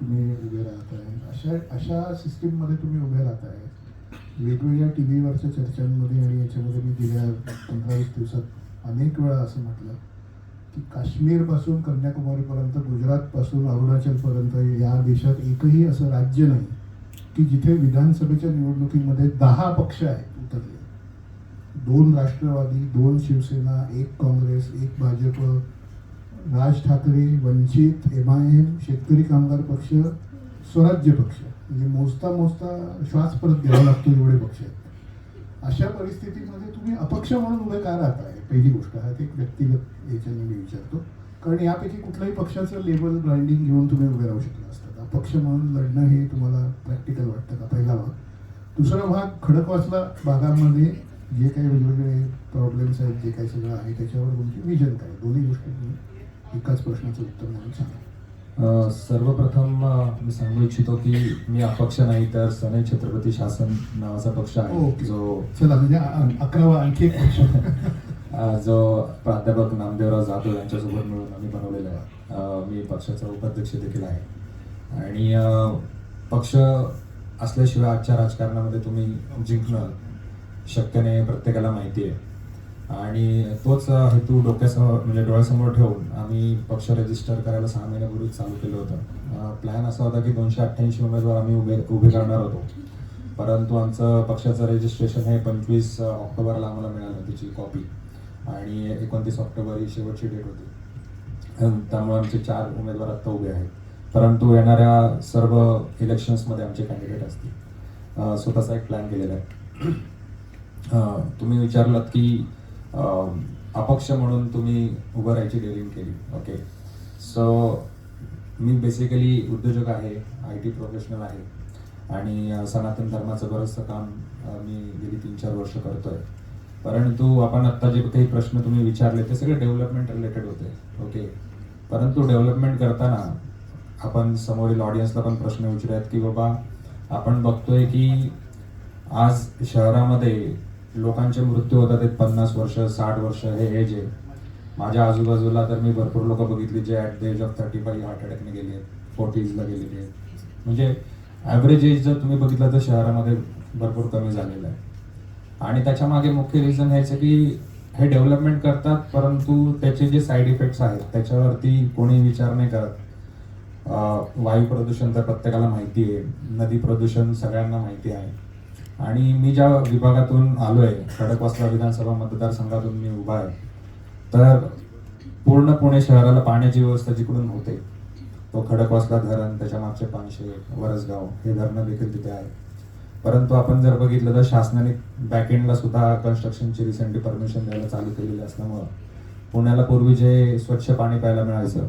तुम्ही उभे राहत आहे. अशा अशा सिस्टीममध्ये तुम्ही उभे राहत आहे. वेगवेगळ्या टी व्हीवरच्या चर्चांमध्ये आणि याच्यामध्ये मी गेल्या पंधरा वीस दिवसात अनेक वेळा असं म्हटलं की काश्मीरपासून कन्याकुमारीपर्यंत गुजरातपासून अरुणाचलपर्यंत या देशात एकही असं राज्य नाही की जिथे विधानसभेच्या निवडणुकीमध्ये दहा पक्ष आहेत उतरले. दोन राष्ट्रवादी दोन शिवसेना एक काँग्रेस एक Bhajap Raj Thackeray Vanchit M I M Shetkari Kamgar Paksha स्वराज्य पक्ष. म्हणजे मोजता मोजता श्वास परत घ्यावा लागतो एवढे पक्ष. आहेत अशा परिस्थितीमध्ये तुम्ही अपक्ष म्हणून उभे का राहताय? पहिली गोष्ट हा ते एक व्यक्तिगत याच्याने मी विचारतो. कारण यापैकी कुठल्याही पक्षाचं लेबल ब्रँडिंग घेऊन तुम्ही उभे राहू शकला असतात अपक्ष म्हणून लढणं हे तुम्हाला प्रॅक्टिकल वाटतं का पहिला भाग? दुसरा भाग खडकवासला भागामध्ये जे काही वेगवेगळे प्रॉब्लेम्स आहेत जे काही सगळं आहे त्याच्यावर तुमची विजन काय? दोन्ही गोष्टी तुम्ही एकाच प्रश्नाचं उत्तर म्हणून सांगा. सर्वप्रथम मी सांगू इच्छितो की मी अपक्ष नाही तर सनई छत्रपती शासन नावाचा पक्ष आहे. जो चला म्हणजे अकरावा आणखी एक पक्ष जो प्राध्यापक नामदेवराव जाधव यांच्यासोबत मिळून आम्ही बनवलेला आहे. मी पक्षाचा उपाध्यक्ष देखील आहे. आणि पक्ष असल्याशिवाय आजच्या राजकारणामध्ये तुम्ही जिंकणं शक्य नाही प्रत्येकाला माहिती आहे. आणि तोच हेतू डोक्यासमोर म्हणजे डोळ्यासमोर ठेवून आम्ही पक्ष रजिस्टर करायला सहा महिन्यापूर्वीच चालू केलं होतं. प्लॅन असा होता की दोनशे अठ्ठ्याऐंशी उमेदवार आम्ही उभे उभे करणार होतो. परंतु आमचं पक्षाचं रजिस्ट्रेशन हे पंचवीस ऑक्टोबरला आम्हाला मिळालं त्याची कॉपी आणि एकोणतीस ऑक्टोबर ही शेवटची डेट होती. त्यामुळे आमचे चार उमेदवार आत्ता उभे आहेत. परंतु येणाऱ्या सर्व इलेक्शन्समध्ये आमचे कॅन्डिडेट असतील. स्वतःचा एक प्लॅन केलेला आहे. तुम्ही विचारलात की अपक्ष म्हणून तुम्ही उभं राहायची डेअरिंग केली. ओके सो मी बेसिकली उद्योजक आहे आय टी प्रोफेशनल आहे. आणि सनातन धर्माचं बरंचसं काम मी गेली तीन चार वर्ष करतोय. परंतु आपण आत्ता जे काही प्रश्न तुम्ही विचारले ते सगळे डेव्हलपमेंट रिलेटेड होते. ओके परंतु डेव्हलपमेंट करताना आपण समोरील ऑडियन्सला पण प्रश्न विचारूयात की बाबा आपण बघतोय की आज शहरामध्ये लोकांचे मृत्यू होतात आहेत पन्नास वर्ष साठ वर्ष हे एज आहे माझ्या आजूबाजूला तर मी भरपूर लोक बघितली जे at the age of thirty five heart अटॅकने गेले आहेत फोर्टीजला गेलेले आहेत म्हणजे ॲव्हरेज एज जर तुम्ही बघितलं तर शहरामध्ये भरपूर कमी झालेलं आहे. आणि त्याच्यामागे मुख्य रिझन ह्याचं की हे डेव्हलपमेंट करतात परंतु त्याचे जे साईड इफेक्ट्स आहेत त्याच्यावरती कोणी विचार नाही करत. वायू प्रदूषण तर प्रत्येकाला माहिती आहे नदी प्रदूषण सगळ्यांना माहिती आहे. आणि मी ज्या विभागातून आलो आहे खडकवासला विधानसभा मतदारसंघातून मी उभा आहे तर पूर्ण पुणे शहराला पाण्याची व्यवस्था जिकडून होते तो खडकवासला धरण त्याच्या मागचे पानशे वरसगाव हे धरणं देखील तिथे आहे परंतु आपण जर बघितलं तर शासनाने बॅकएंडला सुद्धा कन्स्ट्रक्शनची रिसेंटली परमिशन द्यायला चालू केलेली असल्यामुळं पुण्याला पूर्वी जे स्वच्छ पाणी प्यायला मिळायचं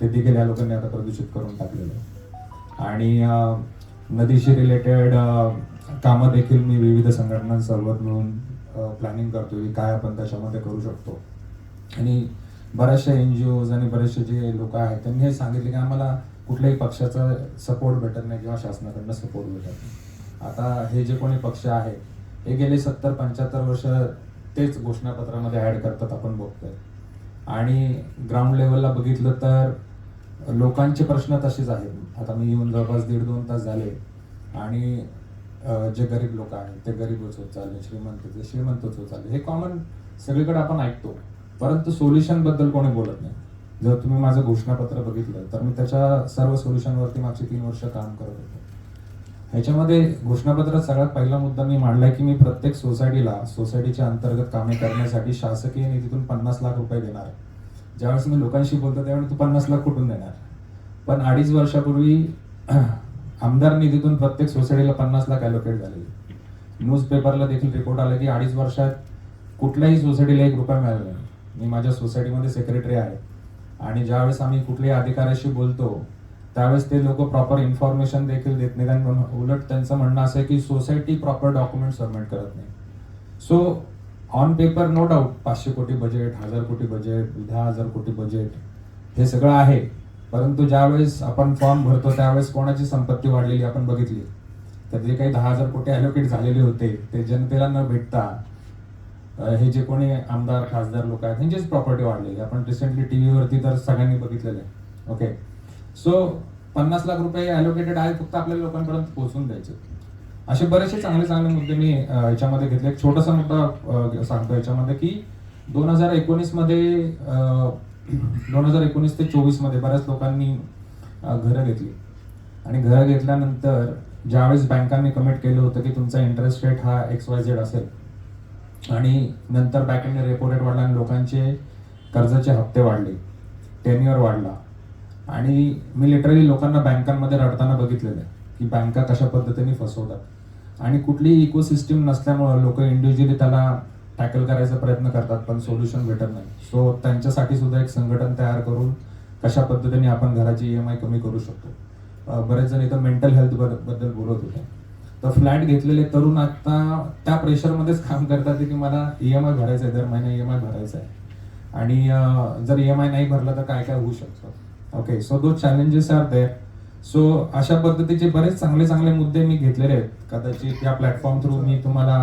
ते देखील या लोकांनी आता प्रदूषित करून टाकलेलं आहे. आणि नदीशी रिलेटेड कामं देखील मी विविध संघटनांसोबत मिळून प्लॅनिंग करतो की काय आपण त्याच्यामध्ये करू शकतो. आणि बऱ्याचशा एन जी ओज आणि बरेचसे जे लोक आहेत त्यांनी हे सांगितले की आम्हाला कुठल्याही पक्षाचा सपोर्ट भेटत नाही किंवा शासनाकडनं सपोर्ट भेटत नाही. आता हे जे कोणी पक्ष आहे हे गेले सत्तर पंच्याहत्तर वर्ष तेच घोषणापत्रामध्ये ॲड करतात आपण बघतोय. आणि ग्राउंड लेवलला बघितलं तर लोकांचे प्रश्न तसेच आहेत. आता मी येऊन जवळपास दीड दोन तास झाले. आणि जे गरीब लोक आहेत ते गरीबच होत चालले श्रीमंत ते श्रीमंतच होत चालले हे कॉमन सगळीकडे आपण ऐकतो. परंतु सोल्युशनबद्दल कोणी बोलत नाही. जर तुम्ही माझं घोषणापत्र बघितलं तर मी त्याच्या सर्व सोल्युशनवरती मागची तीन वर्ष काम करत होतो. ह्याच्यामध्ये घोषणापत्रात सगळ्यात पहिला मुद्दा मी मांडलाय की मी प्रत्येक सोसायटीला सोसायटीच्या अंतर्गत कामे करण्यासाठी शासकीय निधीतून पन्नास लाख रुपये देणार. ज्यावेळेस मी लोकांशी बोलतो त्यावेळी तू पन्नास लाख कुठून देणार? पण अडीच वर्षापूर्वी आमदार निधीतून प्रत्येक सोसायटीला पन्नास लाख अलोकेट झालेले न्यूज पेपरला देखील रिपोर्ट आला की अडीच वर्षात कुठल्याही सोसायटीला एक रुपया मिळाला नाही. मी माझ्या सोसायटीमध्ये सेक्रेटरी आहे. आणि ज्यावेळेस आम्ही कुठल्याही अधिकाऱ्याशी बोलतो त्यावेळेस ते लोक प्रॉपर इन्फॉर्मेशन देखील देत नाही आणि उलट त्यांचं म्हणणं असं आहे की सोसायटी प्रॉपर डॉक्युमेंट सबमिट करत नाही. So on paper no doubt पाचशे कोटी बजेट हजार कोटी बजेट दहा हजार कोटी बजेट हे सगळं आहे. परंतु ज्यावेळेस आपण फॉर्म भरतो त्यावेळेस कोणाची संपत्ती वाढलेली आपण बघितली. तर जे काही दहा हजार कोटी अलोकेट झालेले होते ते जनतेला न भेटता हे जे कोणी आमदार खासदार लोक आहेत ह्यांचीच प्रॉपर्टी वाढलेली. आपण रिसेंटली टी व्हीवरती तर सगळ्यांनी बघितलेलं आहे. ओके सो पन्नास लाख रुपये अलोकेटेड आहे फक्त आपल्या लोकांपर्यंत पोहोचून द्यायचे. असे बरेचसे चांगले चांगले मुद्दे मी याच्यामध्ये घेतले. एक छोटासा मुद्दा सांगतो याच्यामध्ये की दोन हजार एकोणीसमध्ये दोन हजार एकोणीस ते चोवीसमध्ये बऱ्याच लोकांनी घरं घेतली. आणि घरं घेतल्यानंतर ज्यावेळेस बँकांनी कमिट केलं होतं की तुमचा इंटरेस्ट रेट हा एक्स वाय झेड असेल आणि नंतर बँकेने रेपो रेट वाढला आणि लोकांचे कर्जाचे हप्ते वाढले टेन्युअर वाढला. आणि मी लिटरली लोकांना बँकांमध्ये रडताना बघितलेलं आहे की बँका कशा पद्धतीने फसवतात. आणि कुठलीही इकोसिस्टीम नसल्यामुळं लोक इंडिव्हिज्युअली त्याला टॅकल करायचा प्रयत्न करतात पण सोल्युशन भेटत नाही. सो त्यांच्यासाठी सुद्धा एक संघटन तयार करून कशा पद्धतीने आपण घराची ई एम आय कमी करू शकतो. बरेच जण इथं मेंटल हेल्थबद्दल बोलत होते. तर फ्लॅट घेतलेले तरुण आता त्या प्रेशरमध्येच काम करतात की मला ई एम आय भरायचा आहे दर महिना ई एम आय भरायचा आहे आणि जर ई एम आय नाही भरला तर काय काय होऊ शकतं? Okay so though challenges are there so अशा पद्धतीचे बरेच चांगले चांगले मुद्दे मी घेतलेले आहेत. कदाचित या प्लॅटफॉर्म थ्रू मी तुम्हाला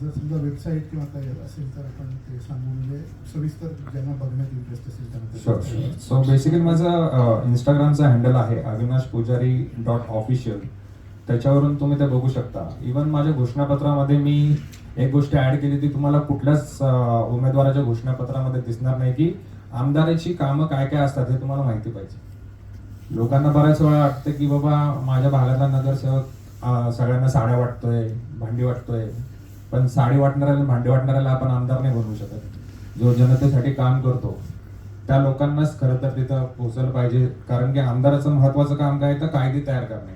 जर समजा वेबसाईट किंवा काय असेल तर आपण ते सांगू म्हणजे सविस्तर ज्यांना बघण्यात इंटरेस्ट असेल त्यांना सो बेसिकली माझं इंस्टाग्रामचा हँडल आहे अविनाश पुजारी डॉट ऑफिशियल त्याच्यावरून तुम्ही ते बघू शकता. इवन माझ्या घोषणापत्रामध्ये मी एक गोष्ट ऍड केली ती तुम्हाला कुठल्याच उमेदवाराच्या घोषणापत्रामध्ये दिसणार नाही की आमदाराची कामं काय काय असतात हे तुम्हाला माहिती पाहिजे. लोकांना बऱ्याच वेळा वाटतं की बाबा माझ्या भागातला नगरसेवक सगळ्यांना साड्या वाटतोय भांडी वाटतोय. पण साडी वाटणाऱ्याला भांडी वाटणाऱ्याला आपण आमदार नाही बनवू शकत. जो जनतेसाठी काम करतो त्या लोकांनाच खरं तर तिथं पोहोचलं पाहिजे. कारण की आमदाराचं महत्वाचं काम काय तर कायदे तयार करणे.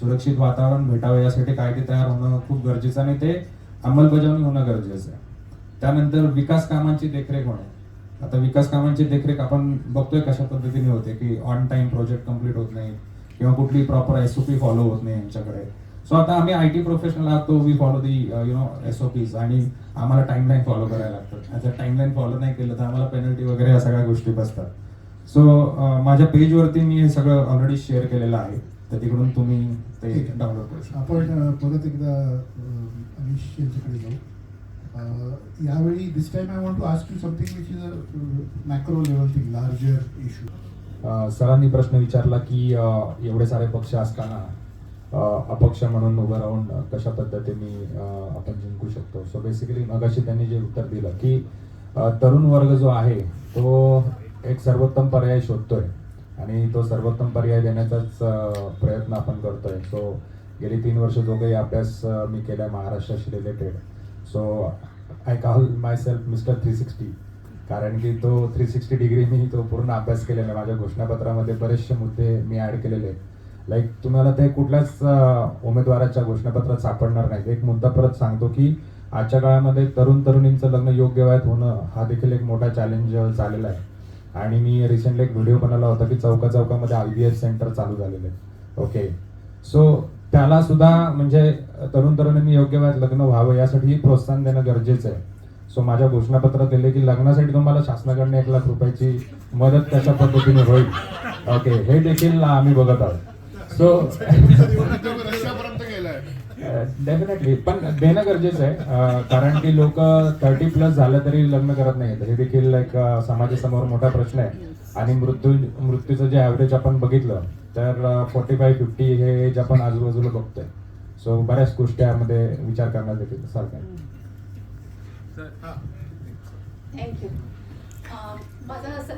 सुरक्षित वातावरण भेटावं यासाठी कायदे तयार होणं खूप गरजेचं आणि ते अंमलबजावणी होणं गरजेचं आहे. त्यानंतर विकास कामांची देखरेख होणे. आता विकास कामांची देखरेख आपण बघतोय कशा पद्धतीने होते की ऑन टाइम प्रोजेक्ट कंप्लीट होत नाही किंवा कुठली प्रॉपर एसओपी फॉलो होत नाही यांच्याकडे सो आता आम्ही आय टी प्रोफेशनल आहोत तो we follow the you know SOPs आणि आम्हाला टाइमलाईन फॉलो करायला लागतात. आता टाइमलाईन फॉलो नाही केलं तर आम्हाला पेनल्टी वगैरे या सगळ्या गोष्टी बसतात. सो माझ्या पेजवरती मी हे सगळं ऑलरेडी शेअर केलेलं आहे. तर तिकडून तुम्ही ते. डाउनलोड करू शकता. आपण परत एकदा अनिश यांच्याकडे जाऊ. यावेळी this time I want to ask you something which is a macro level thing larger issue सरांनी प्रश्न विचारला की uh, एवढे सारे पक्ष असताना uh, अपक्ष म्हणून उभं राहून uh, कशा पद्धतीने आपण जिंकू शकतो? सो बेसिकली मगाशी त्यांनी जे उत्तर दिलं की तरुण वर्ग जो आहे तो एक सर्वोत्तम पर्याय शोधतोय. आणि तो सर्वोत्तम पर्याय देण्याचाच प्रयत्न आपण करतोय. सो गेली तीन वर्ष जो काही अभ्यास मी केला महाराष्ट्राशी related so I call myself mister three sixty कारण की तो थ्री सिक्स्टी डिग्री मी तो पूर्ण अभ्यास केलेला आहे. माझ्या घोषणापत्रामध्ये बरेचसे मुद्दे मी ॲड केलेले आहेत. लाईक तुम्हाला ते कुठल्याच उमेदवाराच्या घोषणापत्रात सापडणार नाही एक मुद्दा परत सांगतो की आजच्या काळामध्ये तरुण तरुणींचं लग्न योग्य वयात होणं हा देखील एक मोठा चॅलेंज झालेला आहे. आणि मी रिसेंटली एक व्हिडिओ बनवला होता की चौका चौकामध्ये आय बी एस सेंटर चालू झालेले ओके सो त्याला सुद्धा म्हणजे तरुण तरुणींनी योग्य वयात लग्न व्हावं यासाठी प्रोत्साहन देणं गरजेचं आहे. सो माझ्या घोषणापत्रात दिले की लग्नासाठी तुम्हाला शासनाकडनं एक लाख रुपयाची मदत कशा पद्धतीने होईल? ओके हे देखील आम्ही बघत आहोत. सो डेफिनेटली पण देणं गरजेचं आहे कारण की लोक थर्टी प्लस झालं तरी लग्न करत नाहीत. हे देखील एक समाजासमोर मोठा प्रश्न आहे. आणि मृत्यू मृत्यूचं जे ॲव्हरेज आपण बघितलं तर फोर्टी फाय फिफ्टी हे एज आपण आजूबाजूला बघतोय. सो बऱ्याच गोष्टी यामध्ये विचार करण्यात देखील सारखं आहे. थँक्यू माझं असं